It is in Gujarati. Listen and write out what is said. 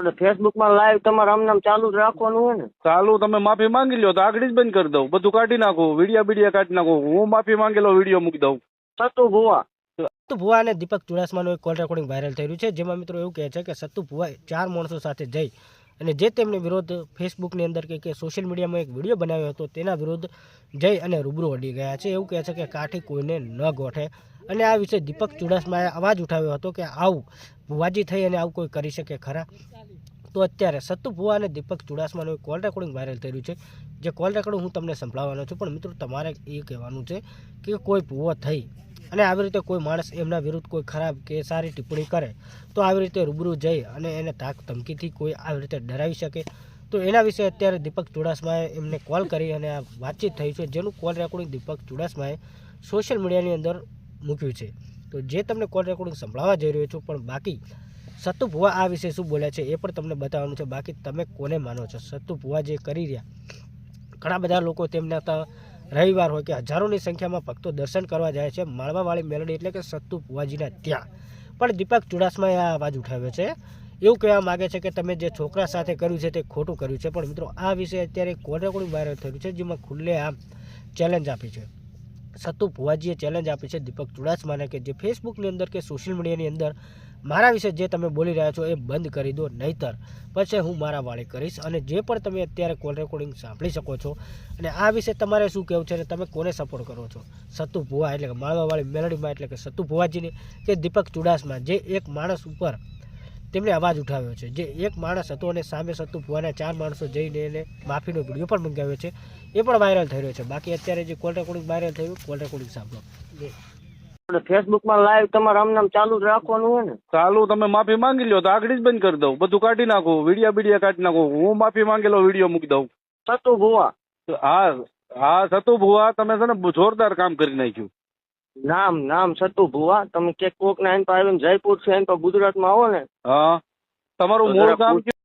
એટલે ફેસબુકમાં લાઈવ તમારે આમ નામ ચાલુ જ રાખવાનું હોય ને. ચાલુ તમે માફી માંગી લ્યો તો આગળ જ બંધ કરી દઉં. બધું કાઢી નાખું વિડીયા બીડિયા કાઢી નાખું. હું માફી માંગેલો વીડિયો મૂકી દઉં. સતુ ભુવા. સત્તુ ભુવા અને દીપક ચુડાસમાનું એક કોલ રેકોર્ડિંગ વાયરલ થઈ રહ્યું છે જેમાં મિત્રો એવું કહે છે કે સત્તુ ભુવાએ ચાર માણસો સાથે જઈ અને જે તેમને વિરોધ ફેસબુકની અંદર કે કે સોશિયલ મીડિયામાં એક વીડિયો બનાવ્યો હતો તેના વિરુદ્ધ જઈ અને રૂબરૂ અડી ગયા છે. એવું કહે છે કે કાઠી કોઈને ન ગોઠે. અને આ વિશે દીપક ચુડાસમાએ અવાજ ઉઠાવ્યો હતો કે આવું ભુવાજી થઈ અને આવું કોઈ કરી શકે ખરા? તો અત્યારે સત્તુ ભુવા અને દીપક ચુડાસમાનું કોલ રેકોર્ડિંગ વાયરલ થઈ રહ્યું છે. જે કોલ રેકોર્ડિંગ હું તમને સંભળાવવાનો છું, પણ મિત્રો તમારે એ કહેવાનું છે કે કોઈ ભુવો થઈ અને આવી રીતે કોઈ માણસ એમના વિરુદ્ધ કોઈ ખરાબ કે સારી ટિપ્પણી કરે, તો આવી રીતે રૂબરૂ જઈ અને એને ધાક ધમકીથી કોઈ આવી રીતે ડરાવી શકે. તો એના વિશે અત્યારે દીપક ચુડાસમાએ એમને કોલ કરી અને આ વાતચીત થઈ છે, જેનું કોલ રેકોર્ડિંગ દીપક ચુડાસમાએ સોશિયલ મીડિયાની અંદર મૂક્યું છે. તો જે તમને કોલ રેકોર્ડિંગ સંભળાવવા જઈ રહ્યો છું, પણ બાકી સત્તુ ભુવા આ વિશે શું બોલ્યા છે એ પણ તમને બતાવવાનું છે. બાકી તમે કોને માનો છો? સત્તુ ભુવા જે કરી રહ્યા, ઘણા બધા લોકો તેમના રવિવાર હોય કે હજારોની સંખ્યામાં ભક્તો દર્શન કરવા જાય છે, માળવાવાળી મેલડી એટલે કે સત્તુ ભુવાજીના ત્યાં. પણ દીપક ચુડાસમાએ આ અવાજ ઉઠાવ્યો છે. એવું કહેવા માગે છે કે તમે જે છોકરા સાથે કર્યું છે તે ખોટું કર્યું છે. પણ મિત્રો, આ વિશે અત્યારે કોલ રેકોર્ડિંગ વાયરલ થયું છે, જેમાં ખુલ્લે આમ ચેલેન્જ આપી છે. સત્તુ ભુવાજીએ ચેલેન્જ આપી છે દીપક ચુડાસમાને કે જે ફેસબુકની અંદર કે સોશિયલ મીડિયાની અંદર મારા વિશે જે તમે બોલી રહ્યા છો એ બંધ કરી દો નહીતર. પછી હું મારા વાળી કરીશ અને જે પણ તમે અત્યારે કોલ રેકોર્ડિંગ સાંભળી શકો છો અને આ વિશે તમારે શું કહેવું છે અને તમે કોને સપોર્ટ કરો છો? સત્તુ ભુવા એટલે કે માળવાવાળી મેલડીમાં એટલે કે સત્તુ ભુવાજીને કે દીપક ચુડાસમા, જે એક માણસ ઉપર તેમણે અવાજ ઉઠાવ્યો છે. જે એક માણસ હતો અને સામે સત્તુ ભુવાના ચાર માણસો જઈને એને માફીનો વીડિયો પણ મંગાવ્યો છે. એ પણ વાયરલ થઈ રહ્યો છે. બાકી અત્યારે જે કોલ રેકોર્ડિંગ વાયરલ થયું કોલ રેકોર્ડિંગ સાંભળો. ફેસબુકમાં લાઈવ તમારે આમ નામ ચાલુ જ રાખવાનું હોય ને? ચાલુ તમે માફી માંગી લ્યો તો આગળ જ બંધ કરી દઉં. બધું કાઢી નાખું વિડીયા બીડિયા કાઢી નાખું. હું માફી માંગેલો વીડિયો મૂકી દઉં. સતુ ભુવા. હા હા સતુ ભુવા તમે છે ને જોરદાર કામ કરી નાખ્યું. નામ નામ સતુ ભુવા. તમે કે કોક ના આવીને જયપુર છે તો ગુજરાતમાં આવો ને. હા. તમારું મૂળ ગામ